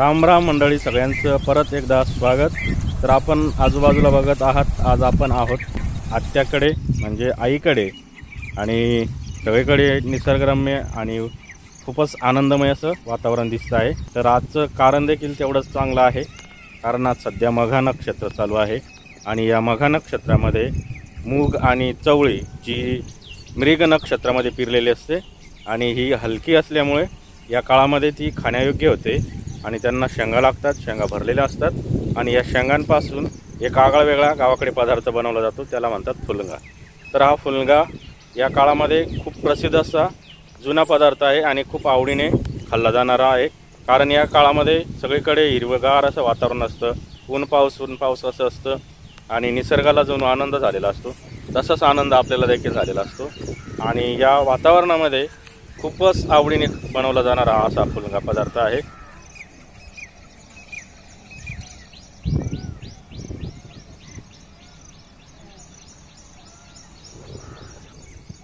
राम राम मंडळी सगळ्यांचं परत एकदा स्वागत. तर आपण आजूबाजूला बघत आहात आज आपण आहोत आत्याकडे म्हणजे आईकडे. आणि सगळीकडे निसर्गरम्य आणि खूपच आनंदमय असं वातावरण दिसतं आहे. तर आजचं कारण देखील तेवढंच चांगलं आहे. कारण आज सध्या मघा नक्षत्र चालू आहे. आणि या मघा नक्षत्रामध्ये मूग आणि चवळी जी मृग नक्षत्रामध्ये पिरलेली असते. आणि ही हलकी असल्यामुळे या काळामध्ये ती खाण्यायोग्य होते. आणि त्यांना शेंगा लागतात शेंगा भरलेल्या असतात. आणि या शेंगांपासून एक आगळा वेगळा गावाकडे पदार्थ बनवला जातो त्याला म्हणतात फुलंगा. तर हा फुलंगा या काळामध्ये खूप प्रसिद्ध असा जुना पदार्थ आहे आणि खूप आवडीने खाल्ला जाणारा आहे. कारण या काळामध्ये सगळीकडे हिरवगार असं वातावरण असतं. ऊन पाऊस ऊन पाऊस असं असतं. आणि निसर्गाला जो आनंद झालेला असतो तसाच आनंद आपल्याला देखील झालेला असतो. आणि या वातावरणामध्ये खूपच आवडीने बनवला जाणारा हा असा फुलंगा पदार्थ आहे.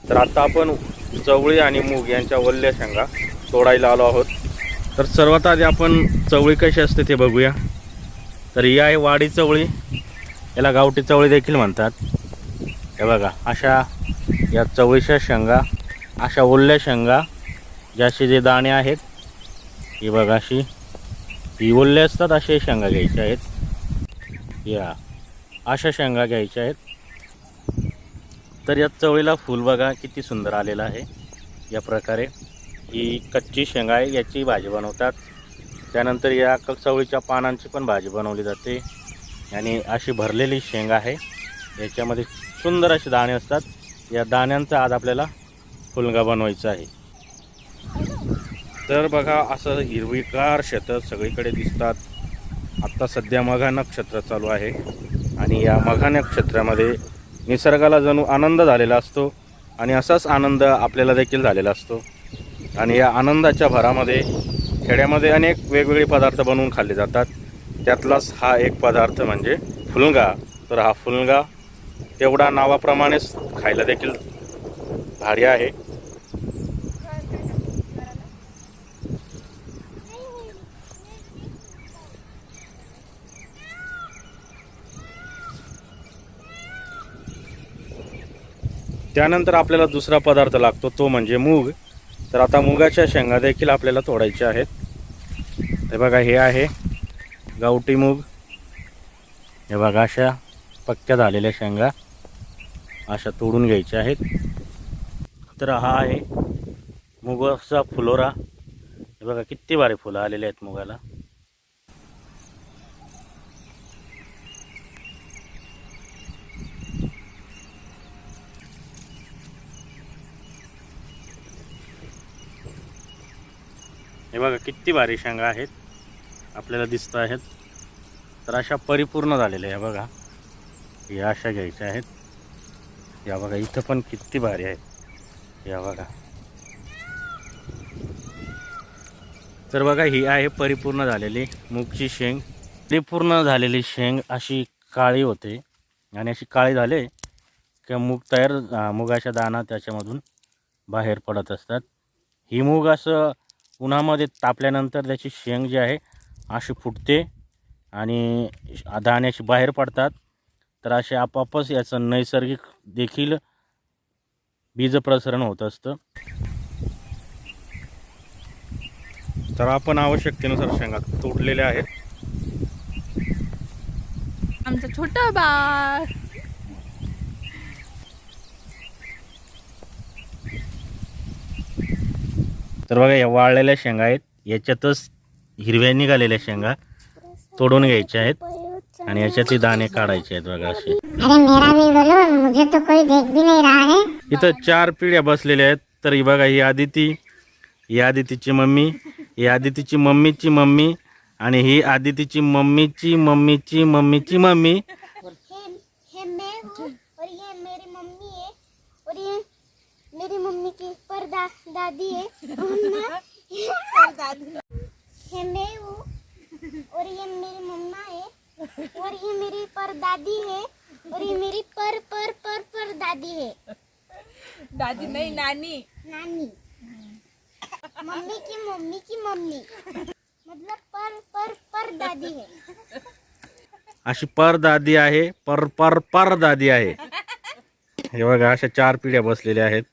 तर आता आपण चवळी आणि मूग यांच्या वल्ल्या शेंगा तोडायला आलो आहोत. तर सर्वात आधी आपण चवळी कशी असते ते बघूया. तर ही आहे वाडी चवळी. याला गावठी चवळी देखील म्हणतात. हे बघा अशा या चवळीच्या शेंगा अशा ओल्या शेंगा ज्याचे जे दाणे आहेत ही बघा अशी ही ओल्ले असतात असे शेंगा घ्यायच्या आहेत. या अशा शेंगा घ्यायच्या आहेत. तर या चवळीला फूल बघा किती सुंदर आलेलं आहे. या प्रकारे ही कच्ची शेंगा आहे याची भाजी बनवतात. त्यानंतर या क- चवळीच्या पानांची पण भाजी बनवली जाते. आणि अशी भरलेली शेंगा आहे. याच्यामध्ये सुंदर असे दाणे असतात. या दाण्यांचा आज आपल्याला फुलगा बनवायचा आहे. तर बघा असं हिरवीगार शेतं सगळीकडे दिसतात. आत्ता सध्या मघा नक्षत्र चालू आहे. आणि या मघा नक्षत्रामध्ये निसर्गाला जणू आनंद झालेला असतो आणि असाच आनंद आपल्याला देखील झालेला असतो. आणि या आनंदाच्या भरामध्ये खेड्यामध्ये अनेक वेगवेगळे पदार्थ बनवून खाल्ले जातात. त्यातलाच हा एक पदार्थ म्हणजे फुलगा. तर हा फुलगा तेवढा नावाप्रमाणेच खायला देखील भारी आहे. त्यानंतर आपल्याला दुसरा पदार्थ लागतो तो म्हणजे मूग. तर आता मुगाच्या शेंगा देखील आपल्याला तोडायच्या आहेत. हे बघा हे आहे गावठी मूग. हे बघा अशा पक्क्या झालेल्या शेंगा अशा तोडून घ्यायच्या आहेत. तर हा आहे मुगाचा फुलोरा. हे बघा किती बारे फुलं आलेले आहेत मुगाला. हे बघा किती भारी शेंगा आहेत. आपल्याला दिसत आहेत. तर अशा परिपूर्ण झालेल्या आहे बघा. या अशा घ्यायच्या आहेत. या बघा इथं पण किती भारी आहे या बघा. तर बघा ही आहे परिपूर्ण झालेली मूगची शेंग. परिपूर्ण झालेली शेंग अशी काळी होते. आणि अशी काळी झाले की मूग तयार मुगाच्या दाना त्याच्यामधून बाहेर पडत असतात. ही मूग असं उन्हामध्ये तापल्यानंतर त्याची शेंग जी आहे अशी फुटते आणि दाण्याशी बाहेर पडतात. तर असे आपापच याचं नैसर्गिक देखील बीजप्रसरण होत असतं. तर आपण आवश्यकतेनुसार शेंगा तोडलेल्या आहेत. आमचं छोटं बाळ तर बघा या वाळलेल्या शेंगा आहेत. याच्यातच हिरव्या निघालेल्या शेंगा तोडून घ्यायच्या आहेत. आणि याच्यातले दाणे काढायचे आहेत बघा असे. अरे मेरा भी बोलो मुझे तो कोई देख भी नहीं रहा है. इथं चार पिढ्या बसलेल्या आहेत. तर ही बघा ही आदिती ही आदितीची मम्मी ही आदितीची मम्मीची मम्मी आणि ही आदितीची मम्मीची मम्मीची मम्मीची मम्मी. मेरी मम्मी की परदा दादी है। और ना मैं हूँ और ये मेरी मम्मा है और ये मेरी परदादी है और ये मेरी पर पर पर पर दादी है। दादी नाही नानी। नानी। मम्मी की मम्मी की मम्मी। मतलब पर पर पर दादी है। अशी पर दादी आहे पर पर पर दादी आहे। हे बघा अशा चार पिढ्या बसलेल्या आहेत.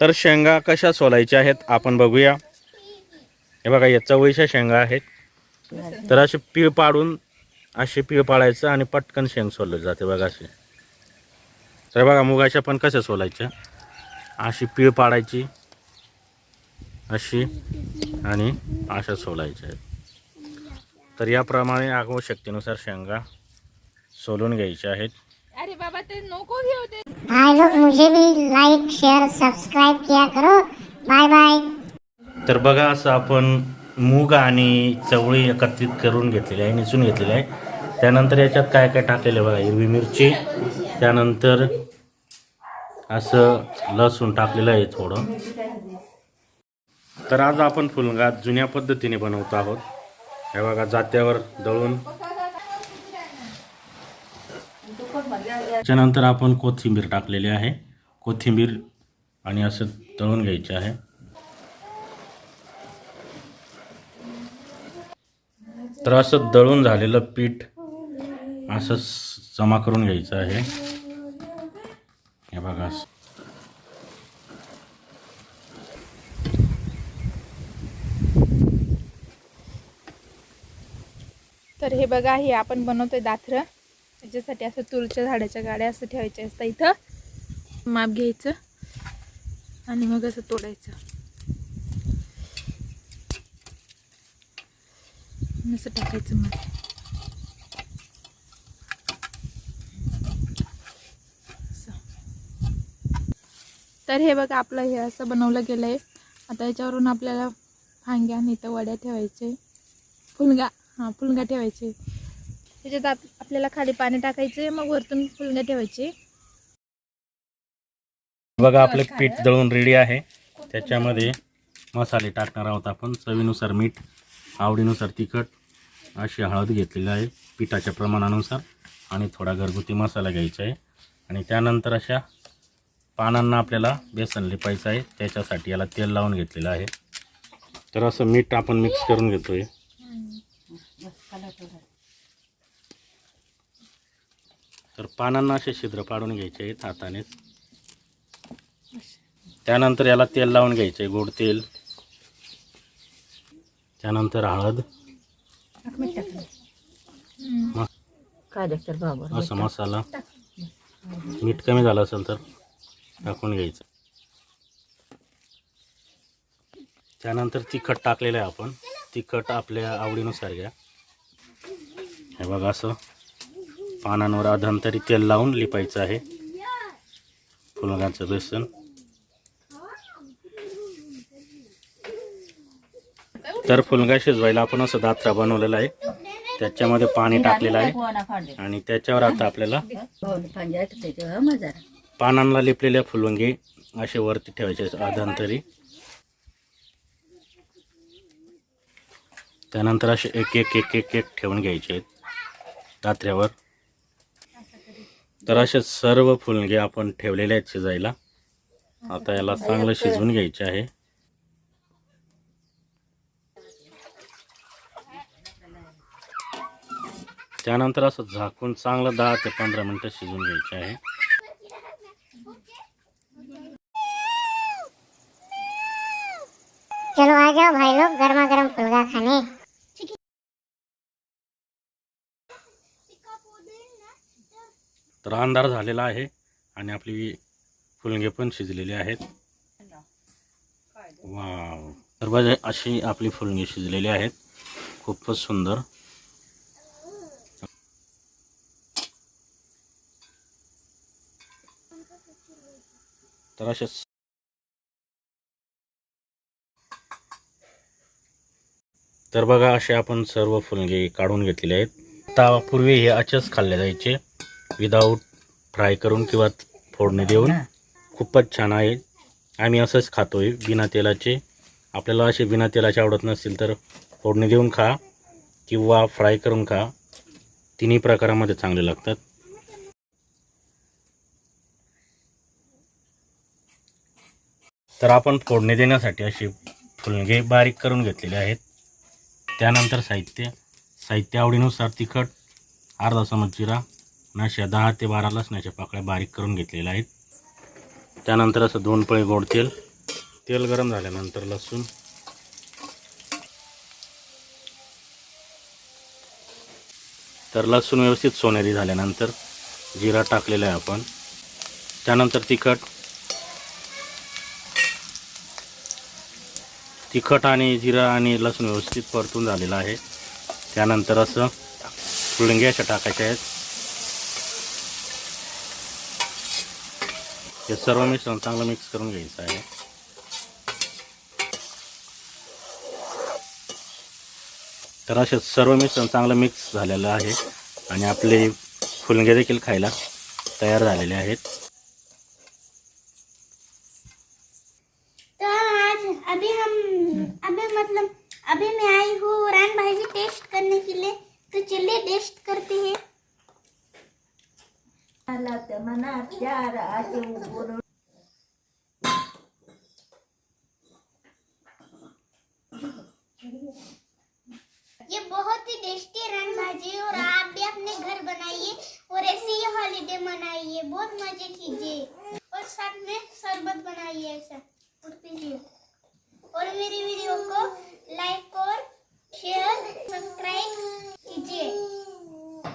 तर शेंगा कशा सोलायच्या आहेत आपण बघूया. हे बघा या चवळीच्या शेंगा आहेत. तर असे पीळ पाडून असे पीळ पाडायचं आणि पटकन शेंग सोललं जाते बघा असे तर बघा मुगाच्या पण कशा सोलायच्या? अशी पीळ पाडायची अशी आणि अशा सोलायच्या आहेत. तर याप्रमाणे आवश्यकतेनुसार शेंगा सोलून घ्यायच्या आहेत. अरे बाबा ते नको घेऊ भाई लोग मुझे भी लाईक शेअर सबस्क्राईब किया करो. बाय बाय तर बघा असं आपण मूग आणि चवळी एकत्रित करून घेतलेली आहे निसून घेतलेली आहे. त्यानंतर याच्यात काय काय टाकलेलं आहे बघा हिरवी मिरची. त्यानंतर असं लसूण टाकलेलं आहे थोडं. तर आज आपण फुलगा जुन्या पद्धतीने बनवतो आहोत. हे बघा जात्यावर दळून त्याच्यानंतर आपण कोथिंबीर टाकलेली आहे. कोथिंबीर आणि असं तळून घ्यायचे आहे. तर असं दळून झालेलं पीठ असं जमा करून घ्यायचं आहे. हे बघा तर हे बघा हे आपण बनवतोय दाथरं. त्याच्यासाठी असं तुरच्या झाडाच्या गाड्या असं ठेवायच्या असतात इथं. माप घ्यायचं आणि मग असं तोडायचं. असं टाकायचं मग. असं. तर हे बघा आपलं हे असं बनवलं गेलं आहे आता याच्यावरून आपल्याला फांग्या आणि इथं वड्या ठेवायचे. फुलगा हां फुलगा ठेवायचे. त्याच्यात आप आपल्याला खाली पाणी टाकायचे मग वरतून फुलगा ठेवायचे. बघा आपलं पीठ दळून रेडी आहे. त्याच्यामध्ये मसाले टाकणार आहोत आपण. चवीनुसार मीठ आवडीनुसार तिखट अशी हळद घेतलेली आहे पिठाच्या प्रमाणानुसार. आणि थोडा घरगुती मसाला घ्यायचा आहे. आणि त्यानंतर अशा पानांना आपल्याला बेसन लिपायचं आहे. त्याच्यासाठी याला तेल लावून घेतलेलं आहे. तर असं मीठ आपण मिक्स करून घेतोय. तर पानांना असे छिद्र पाडून घ्यायचे आहेत हातानेच. त्यानंतर याला तेल लावून घ्यायचे गोड तेल. त्यानंतर हळद. असा मसाला. मीठ कमी झालं असेल तर टाकून घ्यायचं. त्यानंतर तिखट टाकलेलं आहे आपण. तिखट आपल्या आवडीनुसार घ्या. हे बघा असं. पानांवर अधांतरी तेल लावून लिपायचं आहे. फुलगाचं बेसन. तर फुलगा शिजवायला आपण असं दात्रा बनवलेला आहे. त्याच्यामध्ये पाणी टाकलेलं आहे. आणि त्याच्यावर आता आपल्याला पानांना लिपलेल्या फुलवंगी असे वरती ठेवायचे अधांतरी त्यानंतर असे एक एक एक एक एक ठेवून घ्यायचे आहेत दात्र्यावर. तर असे सर्व फुलगे आपण ठेवलेले आहेत शिजायला. आता याला चांगलं शिजवून घ्यायचे आहे. त्यानंतर असं झाकून चांगलं दहा ते पंधरा मिनटं शिजवून घ्यायचे आहे. चलो आ जाओ भाई लोग गर्मा गर्म फुलगा खाने. तर अंधार झालेला आहे आणि आपली फुलगे पण शिजलेली आहेत. वाव. तर बघा अशी आपली फुलगे शिजलेली आहेत. खूपच सुंदर. तर अशा तर बघा असे आपण सर्व फुलगे काढून घेतलेले आहेत. आता पूर्वी हे असेच खाल्ले जायचे. विदाऊट फ्राय करून किंवा फोडणी देऊन खूपच छान आहे. आम्ही असंच खातोय बिना तेलाचे. आपल्याला असे बिना तेलाचे आवडत नसतील तर फोडणी देऊन खा किंवा फ्राय करून खा. तिन्ही प्रकारामध्ये चांगले लागतात. तर आपण फोडणी देण्यासाठी अशी फुलगे बारीक करून घेतलेले आहेत. त्यानंतर साहित्य. साहित्य आवडीनुसार तिखट अर्धा चमच जिरा नाश्या दहा ते बारा लसणाच्या पाकळ्या बारीक करून घेतलेल्या आहेत. त्यानंतर असं दोन पळे गोड तेल तेल गरम झाल्यानंतर लसूण. तर लसूण व्यवस्थित सोनेरी झाल्यानंतर जिरा टाकलेला आहे आपण. त्यानंतर तिखट. तिखट आणि जिरा आणि लसूण व्यवस्थित परतून झालेलं आहे. त्यानंतर असं फुलंग्या टाकायच्या आहेत. हे सर्व मिश्रण चांगलं मिक्स करून घ्यायचं आहे. तर असे सर्व मिश्रण चांगलं मिक्स झालेलं आहे आणि आपले फुलगे देखील खायला तयार झालेले आहेत. आज अभी हम अभी मतलब अभी मैं आई हूँ रान भाजी टेस्ट करने के लिए। तो चलिए टेस्ट करते हैं। ये बहुत ही टेस्टी रन भाजी और आप भी अपने घर बनाइए और ऐसे ही हॉलीडे मनाइए। बहुत मज़े कीजिए। और साथ में शरबत बनाइए ऐसा। और पीजिए। और मेरी